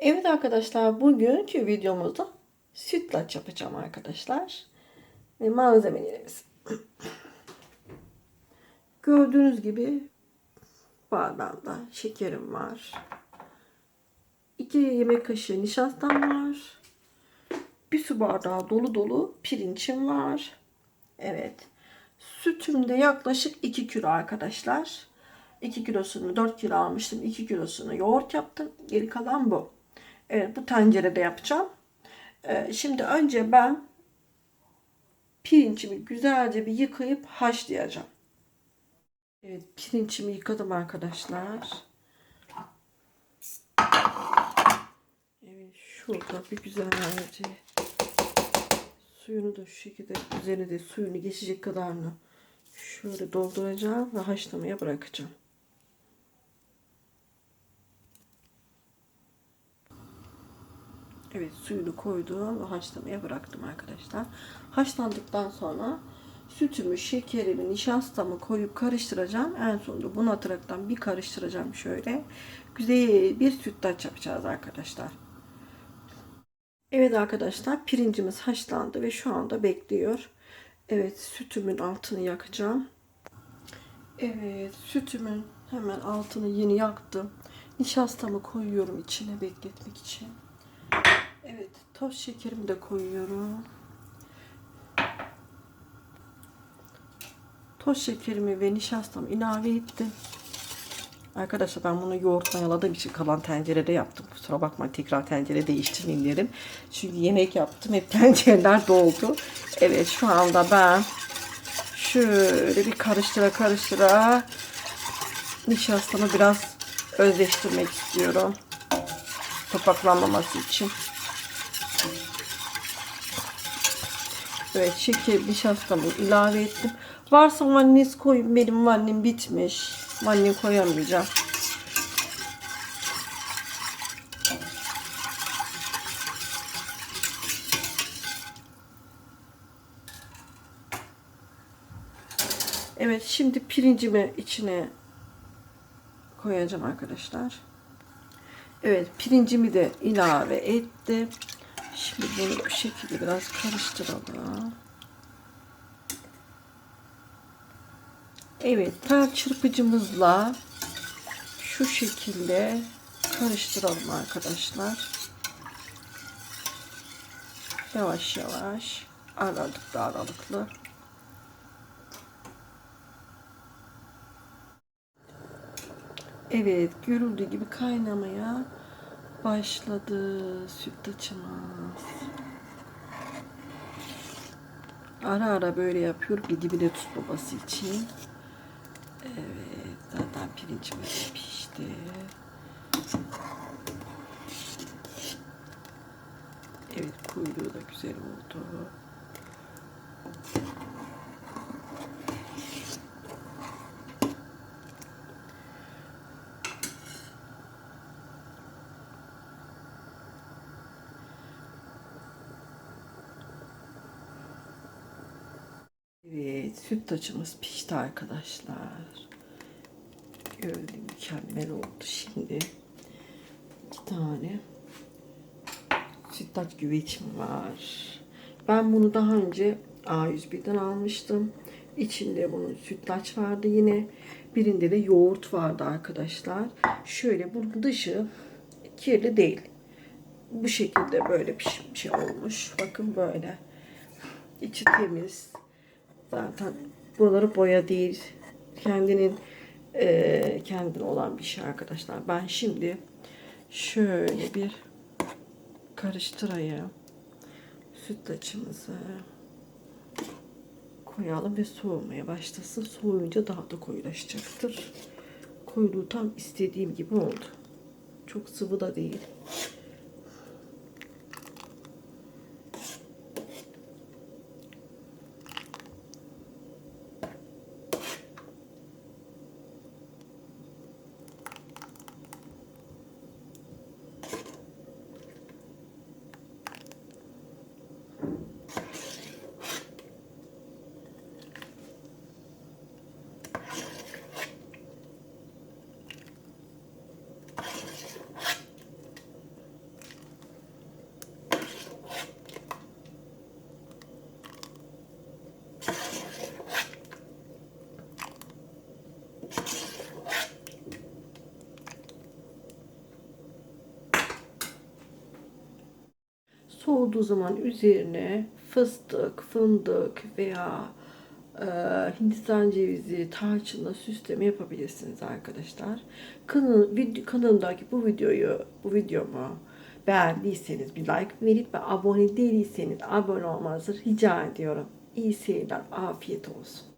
Evet arkadaşlar bugünkü videomuzda sütlaç yapacağım arkadaşlar. Ve malzemelerimiz. Gördüğünüz gibi bardağımda şekerim var. 2 yemek kaşığı nişastam var. Bir su bardağı dolu dolu pirincim var. Evet. Sütüm de yaklaşık 2 kilo arkadaşlar. 2 kilosunu 4 kilo almıştım. 2 kilosunu yoğurt yaptım. Geri kalan bu. Evet bu tencerede yapacağım. Ee, şimdi önce ben pirincimi güzelce bir yıkayıp haşlayacağım. Evet pirincimi yıkadım arkadaşlar. Evet şurada bir güzelce suyunu da şu şekilde üzerine de suyunu geçecek kadarını şöyle dolduracağım ve haşlamaya bırakacağım. Evet suyunu koydum ve haşlamaya bıraktım arkadaşlar. Haşlandıktan sonra sütümü, şekerimi, nişastamı koyup karıştıracağım. En sonunda bunu ataraktan bir karıştıracağım şöyle. Güzel bir sütlaç yapacağız arkadaşlar. Evet arkadaşlar pirincimiz haşlandı ve şu anda bekliyor. Evet sütümün altını yakacağım. Evet sütümün hemen altını yeni yaktım. Nişastamı koyuyorum içine bekletmek için. Evet, toz şekerimi de koyuyorum. Toz şekerimi ve nişastamı ilave ettim. Arkadaşlar ben bunu yoğurt mayaladığım için kalan tencerede yaptım. Kusura bakmayın tekrar tencere değiştirmeyeyim dedim. Çünkü yemek yaptım hep tencereler doldu. Evet şu anda ben şöyle bir karıştıra karıştıra nişastamı biraz özleştirmek istiyorum. Topaklanmaması için. Evet şeker nişastamı ilave ettim. Varsa vaniliz koyun. Benim vanilin bitmiş. Vanilin koyamayacağım. Evet şimdi pirincimi içine koyacağım arkadaşlar. Evet pirincimi de ilave ettim. Şimdi bunu bu şekilde biraz karıştıralım. Evet tel çırpıcımızla şu şekilde karıştıralım arkadaşlar. Yavaş yavaş aralıklı aralıklı. Evet görüldüğü gibi kaynamaya başladı sütlaçımız. Ara ara böyle yapıyorum bir dibine tutmaması için. Evet zaten pirincimiz pişti. Evet kuyruğu da güzel oldu. Evet, sütlaçımız pişti arkadaşlar. Gördüğüm mükemmel oldu şimdi. iki tane sütlaç güveçim var. Ben bunu daha önce A101'den almıştım. İçinde bunun sütlaç vardı yine. Birinde de yoğurt vardı arkadaşlar. Şöyle bunun dışı kirli değil. Bu şekilde böyle bir şey olmuş. Bakın böyle. İçi temiz. Zaten buraları boya değil. Kendinin e, kendine olan bir şey arkadaşlar. Ben şimdi şöyle bir karıştırayım. Sütlaçımızı koyalım ve soğumaya başlasın. Soğuyunca daha da koyulaşacaktır. Koyuluğu tam istediğim gibi oldu. Çok sıvı da değil. Soğuduğu zaman üzerine fıstık, fındık veya e, Hindistan cevizi, tarçınla süsleme yapabilirsiniz arkadaşlar. Kanal, vid- kanalımdaki bu videoyu, bu videomu beğendiyseniz bir like verip ve abone değilseniz abone olmanızı rica ediyorum. İyi seyirler, afiyet olsun.